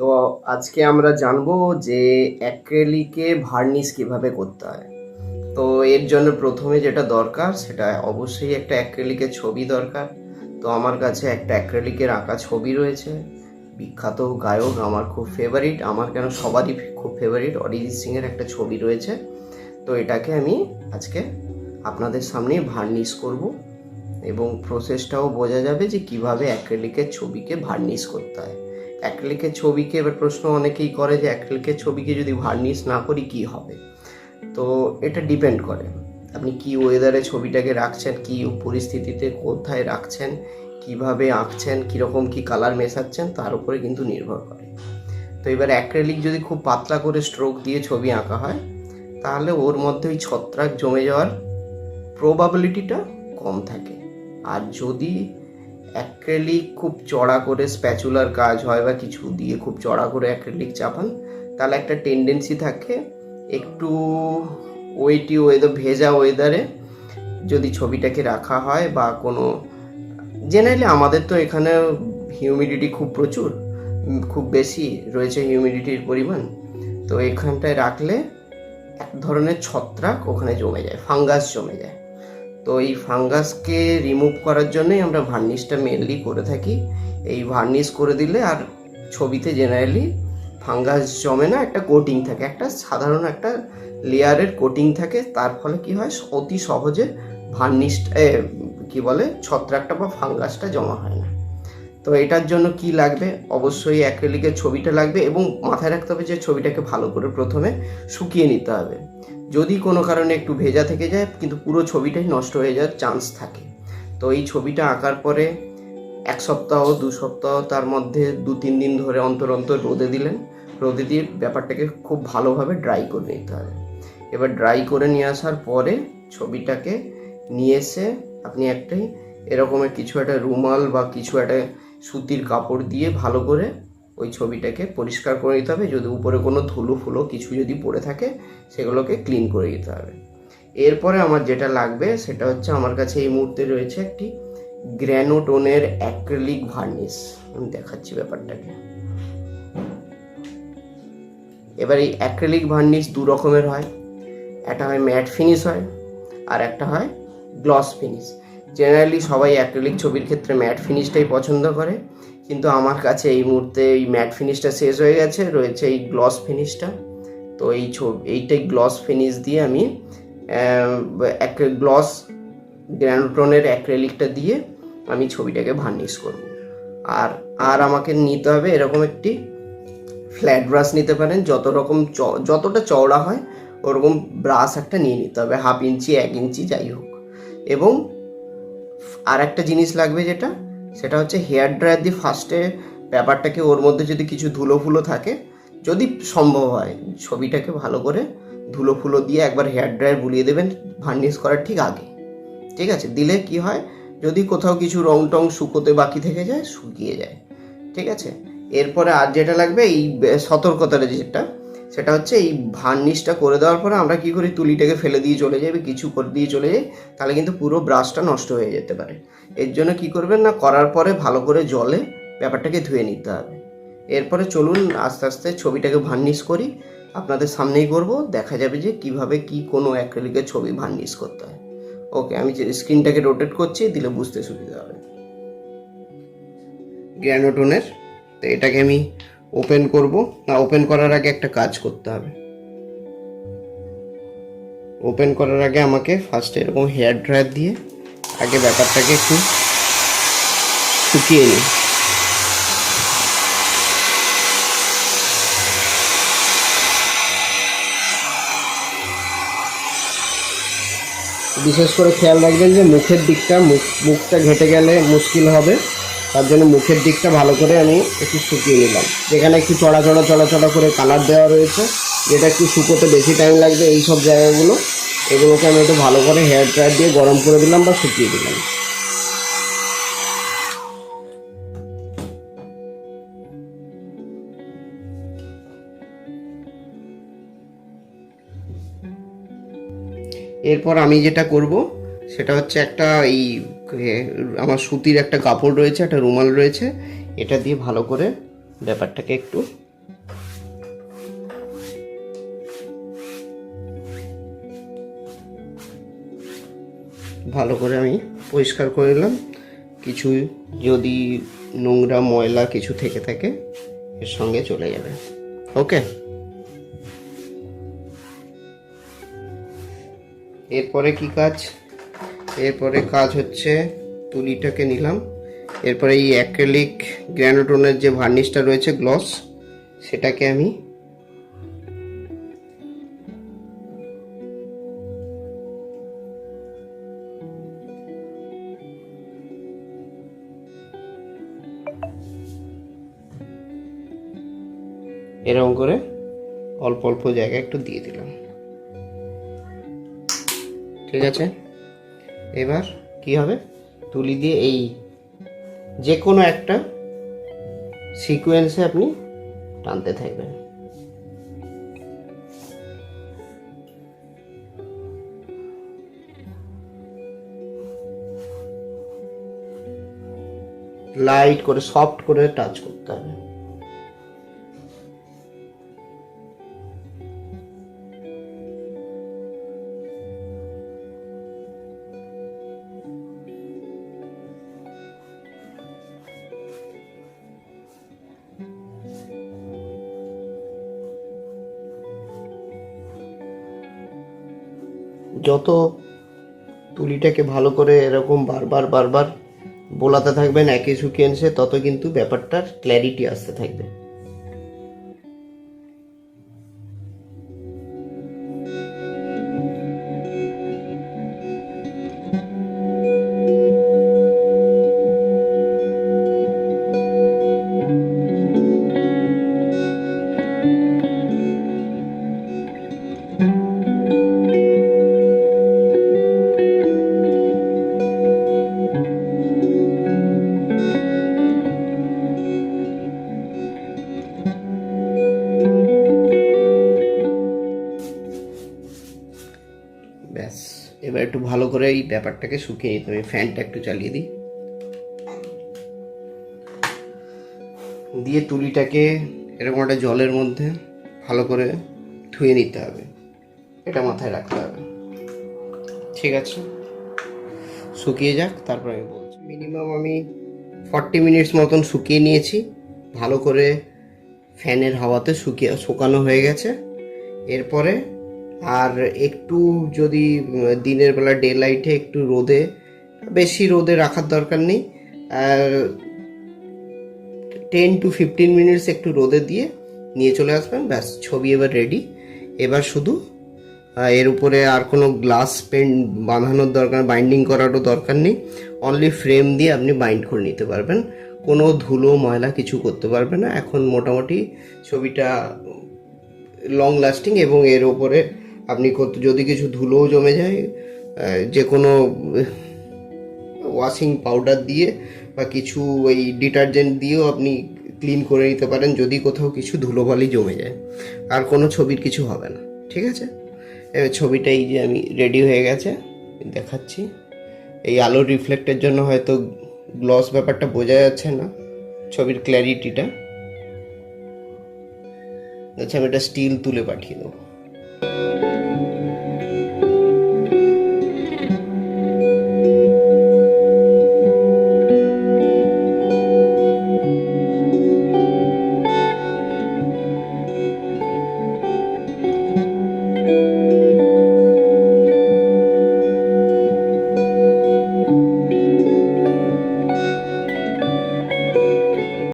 তো আজকে আমরা জানব যে অ্যাক্রেলিকে ভার্নিশ কীভাবে করতে হয়। তো এর জন্য প্রথমে যেটা দরকার, সেটা অবশ্যই একটা অ্যাক্রেলিকের ছবি দরকার। তো আমার কাছে একটা অ্যাক্রেলিকের আঁকা ছবি রয়েছে। বিখ্যাত গায়ক, আমার খুব ফেভারিট আমার কেন সবারই খুব ফেভারিট অরিজিৎ সিংয়ের একটা ছবি রয়েছে। তো এটাকে আমি আজকে আপনাদের সামনে ভার্নিশ করব এবং প্রসেসটাও বোঝা যাবে যে কীভাবে অ্যাক্রেলিকের ছবিকে ভার্নিশ করতে হয়। অ্যাক্রেলিকের ছবিকে, এবার প্রশ্ন অনেকেই করে যে অ্যাক্রেলিকের ছবিকে যদি ভার্নিশ না করি কি হবে? তো এটা ডিপেন্ড করে। আপনি কি ওয়েদারে ছবিটাকে রাখছেন, কি পরিস্থিতিতে কোথায় রাখছেন, কীভাবে আঁকছেন, কীরকম কি কালার মেশাচ্ছেন, তার উপরে কিন্তু নির্ভর করে। তো এবার অ্যাক্রেলিক যদি খুব পাতলা করে স্ট্রোক দিয়ে ছবি আঁকা হয়, তাহলে ওর মধ্যে ওই ছত্রাক জমে যাওয়ার প্রবাবিলিটিটা কম থাকে। আর যদি অ্যাক্রেলিক খুব চড়া করে স্প্যাচুলার কাজ হয় বা কিছু দিয়ে খুব চড়া করে অ্যাক্রেলিক চাপান, তাহলে একটা টেন্ডেন্সি থাকে। একটু ওয়েটি ওয়েদার ভেজা ওয়েদারে যদি ছবিটাকে রাখা হয় বা কোনো জেনারেলি আমাদের তো এখানে হিউমিডিটি খুব প্রচুর, খুব বেশি রয়েছে হিউমিডিটির পরিমাণ। তো এখানটায় রাখলে এক ধরনের ছত্রাক ওখানে জমে যায় ফাঙ্গাস জমে যায়। তো এই ফাঙ্গাসকে রিমুভ করার জন্যই আমরা ভার্নিশটা মেনলি করে থাকি। এই ভার্নিশ করে দিলে আর ছবিতে জেনারেলি ফাঙ্গাস জমে না, একটা কোটিং থাকে, একটা সাধারণ একটা লেয়ারের কোটিং থাকে। তার ফলে কি হয়, অতি সহজে ভার্নিশটা কি বলে, ছত্রাকটা বা ফাঙ্গাসটা জমা হয় না। তো এটার জন্য কি লাগবে? অবশ্যই অ্যাক্রেলিকের ছবিটা লাগবে এবং মাথায় রাখতে হবে যে ছবিটাকে ভালো করে প্রথমে শুকিয়ে নিতে হবে। যদি কোনো কারণে একটু ভেজা থেকে যায়, কিন্তু পুরো ছবিটাই নষ্ট হয়ে যাওয়ার চান্স থাকে। তো এই ছবিটা আঁকার পরে এক সপ্তাহ, দু সপ্তাহ, তার মধ্যে দু, তিন দিন ধরে অন্তর অন্তর রোদে দিলেন। রোদে দিয়ে ব্যাপারটাকে খুব ভালোভাবে ড্রাই করে নিতে হবে। এবার ড্রাই করে নিয়ে আসার পরে ছবিটাকে নিয়ে এসে আপনি একটাই এরকমের কিছু একটা রুমাল বা কিছু একটা সুতির কাপড় দিয়ে ভালো করে ওই ছবিটাকে পরিষ্কার করে নিতে হবে। যদি উপরে কোনো ধুলো ফুলো কিছু যদি পড়ে থাকে, সেগুলোকে ক্লিন করে দিতে হবে। এরপরে আমার যেটা লাগবে, সেটা হচ্ছে আমার কাছে এই মুহূর্তে রয়েছে একটি গ্র্যানোটোনের অ্যাক্রিলিক ভার্নিশ আমি দেখাচ্ছি ব্যাপারটাকে। এবার এই অ্যাক্রিলিক ভার্নিশ দু রকমের হয়। একটা হয় ম্যাট ফিনিশ হয়, আর একটা হয় গ্লস ফিনিশ জেনারেলি সবাই অ্যাক্রিলিক ছবির ক্ষেত্রে ম্যাট ফিনিশটাই পছন্দ করে। কিন্তু আমার কাছে এই মুহূর্তে এই ম্যাট ফিনিশটা শেষ হয়ে গেছে, রয়েছে এই গ্লস ফিনিশটা তো এই ছবি এইটাই গ্লস ফিনিশ দিয়ে আমি এক গ্লস গ্র্যানোটনের অ্যাক্রেলিকটা দিয়ে আমি ছবিটাকে ভার্নিশ করব। আর আর আমাকে নিতে হবে এরকম একটি ফ্ল্যাট ব্রাশ নিতে পারেন, যত রকম যতটা চওড়া হয়, ওরকম ব্রাশ একটা নিয়ে নিতে হবে হাফ ইঞ্চি এক ইঞ্চি যাই হোক। এবং আর একটা জিনিস লাগবে যেটা সেটা হচ্ছে হেয়ার ড্রায়ার দিয়ে ফার্স্টে ব্যাপারটাকে ওর মধ্যে যদি কিছু ধুলো ফুলো থাকে, যদি সম্ভব হয় ছবিটাকে ভালো করে ধুলো ফুলো দিয়ে একবার হেয়ার ড্রায়ার বুলিয়ে দেবেন ভার্নিশ করার ঠিক আগে। ঠিক আছে? দিলে কি হয়? যদি কোথাও কিছু রং টং শুকোতে বাকি থেকে যায়, শুকিয়ে যায়। ঠিক আছে? এরপরে আর যেটা লাগবে, এই সতর্কতার যেটা, সেটা হচ্ছে এই ভার্নিশটা করে দেওয়ার পরে আমরা কি করি? তুলিটাকে ফেলে দিয়ে চলে যাই কিছু করে দিয়ে চলে যাই, তাহলে কিন্তু পুরো ব্রাশটা নষ্ট হয়ে যেতে পারে। এর জন্য কি করবেন না, করার পরে ভালো করে জলে ব্যাপারটাকে ধুয়ে নিতে হবে। এরপরে চলুন, আস্তে আস্তে ছবিটাকে ভার্নিশ করি। আপনাদের সামনেই করব, দেখা যাবে যে কীভাবে কি কোনো অ্যাক্রেলিকের ছবি ভার্নিশ করতে হয়। ওকে আমি যে স্ক্রিনটাকে রোটেট করছি, দিলে বুঝতে সুবিধা হবে। গ্র্যানোটোনের তো এটাকে আমি ওপেন করব। না ওপেন করার আগে একটা কাজ করতে হবে। ওপেন করার আগে আমাকে ফার্স্টে এরকম হেয়ার ড্রায়ার দিয়ে আগে ব্যাপারটাকে একটু শুকিয়ে নিই। বিশেষ করে খেয়াল রাখবেন যে মুখের দিকটা, মুখ, মুখটা ঘেটে গেলে মুশকিল হবে। তার জন্য মুখের দিকটা ভালো করে আমি একটু শুকিয়ে নিলাম। যেখানে একটু চড়া চড়া চড়া চড়া করে কালার দেওয়া রয়েছে, যেটা একটু শুকোতে বেশি টাইম লাগবে এই সব জায়গাগুলো। এগুলোকে আমি একটু ভালো করে হেয়ার ড্রায়ার দিয়ে গরম করে দিলাম বা শুকিয়ে দিলাম। এরপর আমি যেটা করব, সেটা হচ্ছে একটা এই আমার সুতির একটা কাপড় রয়েছে, একটা রুমাল রয়েছে, এটা দিয়ে ভালো করে ব্যাপারটাকে একটু ভালো করে আমি পরিষ্কার করে নিলাম। কিছু যদি নোংরা ময়লা কিছু থেকে থাকে, এর সঙ্গে চলে যাবে। ওকে? এরপরে কি কাজ? এরপরে কাজ হচ্ছে তুলিটাকে নিলাম। এরপরে এই অ্যাক্রেলিক গ্র্যানোটোনের যে ভার্নিশটা রয়েছে গ্লস সেটাকে আমি এরকম করে অল্প অল্প জায়গায় একটু দিয়ে দিলাম। ঠিক আছে? এবার কি হবে? তুলি দিয়ে এই যে কোনো একটা সিকোয়েন্সে আপনি টানতে থাকবেন। লাইট করে সফট করে টাচ করতে হবে। যত তুলিটাকে ভালো করে এরকম বারবার বারবার বোলাতে থাকবেন, একই এনসে, তত কিন্তু ব্যাপারটার ক্ল্যারিটি আসতে থাকবে। ভালো করে এই ব্যাপারটাকে শুকিয়ে নিতে হবে। ফ্যানটা একটু চালিয়ে দিই। দিয়ে তুলিটাকে এরকম একটা জলের মধ্যে ভালো করে ধুয়ে নিতে হবে। এটা মাথায় রাখতে হবে। ঠিক আছে? শুকিয়ে যাক, তারপর আমি বলছি। মিনিমাম আমি ফর্টি মিনিটস মতন শুকিয়ে নিয়েছি। ভালো করে ফ্যানের হাওয়াতে শুকিয়ে, শুকানো হয়ে গেছে। এরপরে আর একটু যদি দিনের বেলা ডে লাইটে একটু রোদে, বেশি রোদে রাখার দরকার নেই। টেন টু ফিফটিন মিনিটস একটু রোদে দিয়ে নিয়ে চলে আসবেন, ব্যাস, ছবি এবার রেডি এবার শুধু এর উপরে আর কোনো গ্লাস পেন বাঁধানোর দরকার বাইন্ডিং করারও দরকার নেই। অনলি ফ্রেম দিয়ে আপনি বাইন্ড করে নিতে পারবেন। কোনো ধুলো, ময়লা কিছু করতে পারবে না। এখন মোটামুটি ছবিটা লং লাস্টিং এবং এর ওপরে আপনি কত যদি কিছু ধুলোও জমে যায় যে কোনো ওয়াশিং পাউডার দিয়ে বা কিছু ওই ডিটারজেন্ট দিয়েও আপনি ক্লিন করে নিতে পারেন, যদি কোথাও কিছু ধুলোবালি জমে যায়। আর কোনো ছবির কিছু হবে না, ঠিক আছে? এবার ছবিটা এই যে আমি রেডি হয়ে গেছে, দেখাচ্ছি। এই আলোর রিফ্লেক্টের জন্য হয়তো গ্লস ব্যাপারটা বোঝা যাচ্ছে না, ছবির ক্ল্যারিটিটা আচ্ছা আমি এটা স্টিল তুলে পাঠিয়ে দেবো।